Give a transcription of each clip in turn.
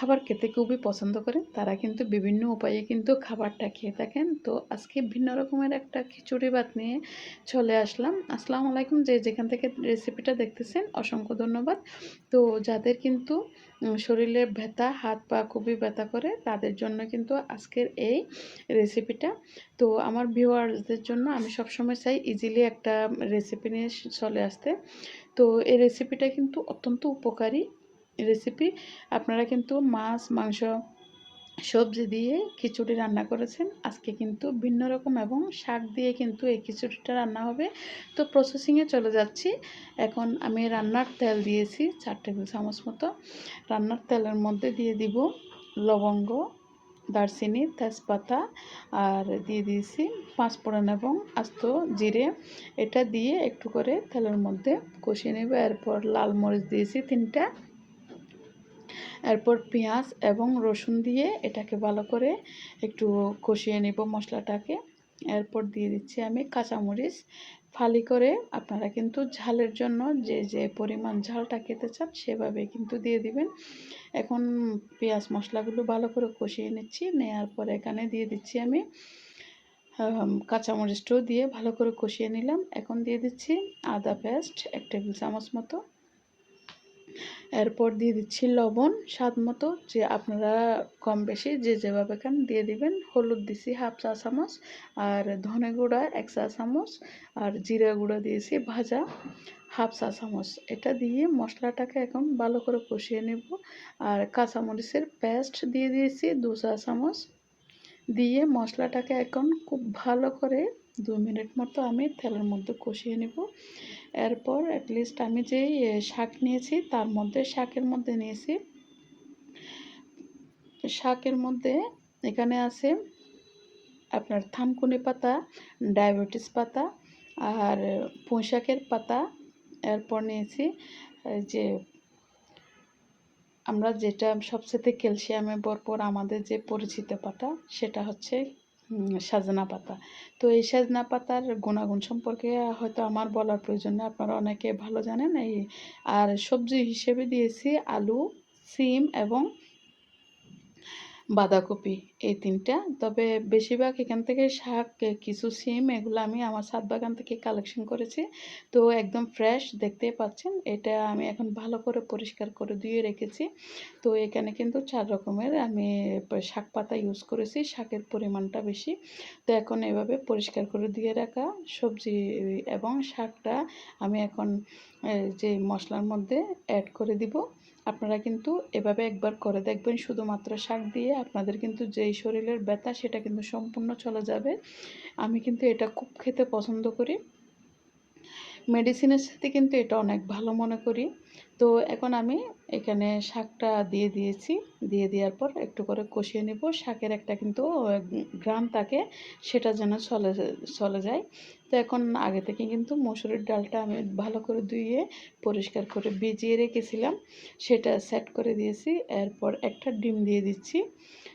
খাবার খেতে খুবই পছন্দ করেন, তারা কিন্তু বিভিন্ন উপায়ে কিন্তু খাবারটা খেয়ে থাকেন। তো আজকে ভিন্ন রকমের একটা খিচুড়ি ভাত নিয়ে চলে আসলাম। আসসালামু আলাইকুম যে যেখান থেকে রেসিপিটা দেখতেছেন, অসংখ্য ধন্যবাদ। তো যাদের কিন্তু শরীরে ব্যথা, হাত পা খুবই ব্যথা করে, তাদের জন্য কিন্তু আজকের এই রেসিপিটা তো আমার ভিউয়ার্সদের জন্য আমি সবসময় চাই ইজিলি একটা রেসিপি নিয়ে চলে আসতে। তো এই রেসিপিটা কিন্তু অত্যন্ত উপকারী। রেসিপি আপনারা কিন্তু মাছ, মাংস, সবজি দিয়ে খিচুড়ি রান্না করেছেন। আজকে কিন্তু ভিন্ন রকম এবং শাক দিয়ে কিন্তু এই খিচুড়িটা রান্না হবে। তো প্রসেসিংয়ে চলে যাচ্ছি। এখন আমি রান্নার তেল দিয়েছি চার টেবিল চামচ মতো। রান্নার তেলের মধ্যে দিয়ে দিব লবঙ্গ, দারচিনি, তেজপাতা আর দিয়ে দিয়েছি পাঁচফোড়ন এবং আস্ত জিরে। এটা দিয়ে একটু করে তেলের মধ্যে কষিয়ে নেব। এরপর লাল মরিচ দিয়েছি তিনটা। এরপর পেঁয়াজ এবং রসুন দিয়ে এটাকে ভালো করে একটু কষিয়ে নেব মশলাটাকে। এরপর দিয়ে দিচ্ছি আমি কাঁচামরিচ। ফালি করে আপনারা কিন্তু ঝালের জন্য যে যে পরিমাণ ঝালটা খেতে চান সেভাবে কিন্তু দিয়ে দিবেন। এখন পেঁয়াজ মশলাগুলো ভালো করে কষিয়ে নিচ্ছি। নেওয়ার পর এখানে দিয়ে দিচ্ছি আমি, কাঁচামরিচটাও দিয়ে ভালো করে কষিয়ে নিলাম। এখন দিয়ে দিচ্ছি আদা পেস্ট এক টেবিল চামচ মতো। এরপর দিয়ে দিচ্ছি লবণ। স্বাদ মতো যে আপনারা কম বেশি যে যেভাবে খান দিয়ে দিবেন। হলুদ দিছি হাফ চা চামচ আর ধনে গুঁড়া এক চা চামচ আর জিরা গুঁড়া দিয়েছি ভাজা হাফ চা চামচ। এটা দিয়ে মশলাটাকে এখন ভালো করে কষিয়ে নেব। আর কাঁচামরিচের পেস্ট দিয়ে দিয়েছি দু চা চামচ। দিয়ে মশলাটাকে এখন খুব ভালো করে দু মিনিট মতো আমি তেলের মধ্যে কষিয়ে নেব। এরপর অ্যাটলিস্ট আমি যেই শাক নিয়েছি তার মধ্যে, শাকের মধ্যে নিয়েছি। শাকের মধ্যে এখানে আছে আপনার থানকুনি পাতা, ডায়াবেটিস পাতা আর পুঁই শাকের পাতা। এরপর নিয়েছি যে আমরা যেটা সবচেয়ে ক্যালসিয়ামে ভরপুর আমাদের যে পরিচিত পাতা সেটা হচ্ছে সাজনা পাতা। তো এই সাজনা পাতার গুণাগুণ সম্পর্কে হয়তো আমার বলার প্রয়োজন নেই, আপনারা অনেকে ভালো জানেন। এই, আর সবজি হিসেবে দিয়েছি আলু, সিম এবং বাঁধাকপি। এই তিনটা। তবে বেশিরভাগ এখান থেকে শাক কিছু সিম, এগুলো আমি আমার ছাদ বাগান থেকে কালেকশন করেছি। তো একদম ফ্রেশ দেখতেই পাচ্ছেন। এটা আমি এখন ভালো করে পরিষ্কার করে ধুয়ে রেখেছি। তো এখানে কিন্তু চার রকমের আমি শাক পাতা ইউজ করেছি, শাকের পরিমাণটা বেশি। তো এখন এভাবে পরিষ্কার করে ধুয়ে রাখা, সবজি এবং শাকটা আমি এখন যে মশলার মধ্যে অ্যাড করে দিব। আপনারা কিন্তু এভাবে একবার করে দেখবেন। শুধুমাত্র শাক দিয়ে আপনাদের কিন্তু যেই শরীরের ব্যথা সেটা কিন্তু সম্পূর্ণ চলে যাবে। আমি কিন্তু এটা খুব খেতে পছন্দ করি। মেডিসিনের সাথে কিন্তু এটা অনেক ভালো মনে করি। তো এখন আমি এখানে শাকটা দিয়ে দিয়েছি। দিয়ে দেওয়ার পর একটু করে কষিয়ে নেব। শাকের একটা কিন্তু গ্রাম থাকে, সেটা যেন চলে চলে যায়। তো এখন আগে থেকে কিন্তু মসুরির ডালটা আমি ভালো করে ধুয়ে, পরিষ্কার করে ভিজিয়ে রেখেছিলাম। সেটা সেট করে দিয়েছি। এরপর একটা ডিম দিয়ে দিচ্ছি।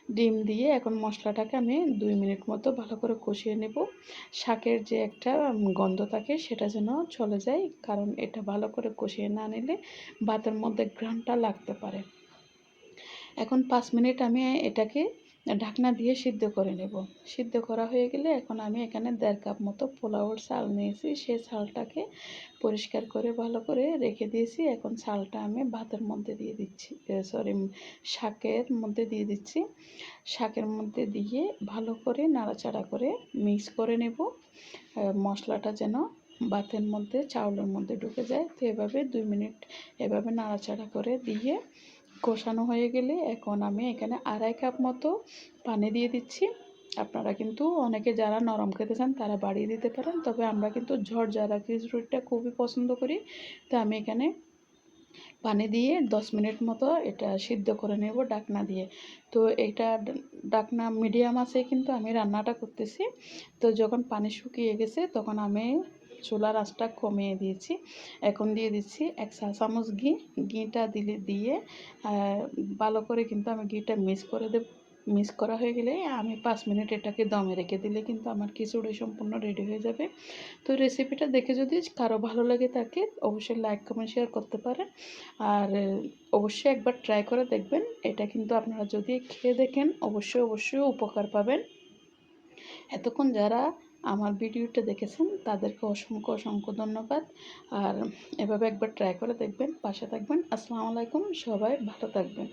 ডিম দিয়ে এখন মশলাটাকে আমি দুই মিনিট মতো ভালো করে কষিয়ে নেব। শাকের যে একটা গন্ধ থাকে সেটা যেন চলে যায়, কারণ এটা ভালো করে কষিয়ে না নিলে ভাতের মধ্যে ঘ্রাণটা লাগতে পারে। এখন পাঁচ মিনিট আমি এটাকে ঢাকনা দিয়ে সিদ্ধ করে নেব। সিদ্ধ করা হয়ে গেলে এখন আমি এখানে দেড় কাপ মতো পোলাওর চাল নিয়েছি। সেই চালটাকে পরিষ্কার করে ভালো করে রেখে দিয়েছি। এখন চালটা আমি ভাতের মধ্যে দিয়ে দিচ্ছি সরি শাকের মধ্যে দিয়ে দিচ্ছি। শাকের মধ্যে দিয়ে ভালো করে নাড়াচাড়া করে মিক্স করে নেব। মশলাটা যেন ভাতের মধ্যে, চাউলের মধ্যে ঢুকে যায়। তো এভাবে দুই মিনিট এভাবে নাড়াচাড়া করে দিয়ে কষানো হয়ে গেলে এখন আমি এখানে আড়াই কাপ মতো পানি দিয়ে দিচ্ছি। আপনারা কিন্তু অনেকে যারা নরম খেতে চান তারা বাড়িয়ে দিতে পারেন, তবে আমরা কিন্তু ঝড় ঝরঝরা খিচুড়িটা খুবই পছন্দ করি। তো আমি এখানে পানি দিয়ে দশ মিনিট মতো এটা সিদ্ধ করে নেব ডাকনা দিয়ে। তো এটা ডাকনা মিডিয়াম আছে কিন্তু আমি রান্নাটা করতেছি। তো যখন পানি শুকিয়ে গেছে তখন আমি চুলার আঁচটা কমিয়ে দিয়েছি। এখন দিয়ে দিচ্ছি এক চা চামচ ঘি। ঘিটা দিলে দিয়ে ভালো করে কিন্তু আমি ঘিটা মিক্স করে দেব, মিক্স করা হয়ে গেলে আমি পাঁচ মিনিট এটাকে দমে রেখে দিলে কিন্তু আমার খিচুড়ি সম্পূর্ণ রেডি হয়ে যাবে। তো রেসিপিটা দেখে যদি কারও ভালো লাগে তাকে অবশ্যই লাইক, কমেন্ট, শেয়ার করতে পারেন। আর অবশ্যই একবার ট্রাই করে দেখবেন। এটা কিন্তু আপনারা যদি খেয়ে দেখেন অবশ্যই অবশ্যই উপকার পাবেন। এতক্ষণ যারা আমার ভিডিওটা দেখেছেন, তাদেরকে অসংখ্য অসংখ্য ধন্যবাদ। আর এভাবে একবার ট্রাই করে দেখবেন, পাশে থাকবেন। আসসালামু আলাইকুম, সবাই ভালো থাকবেন।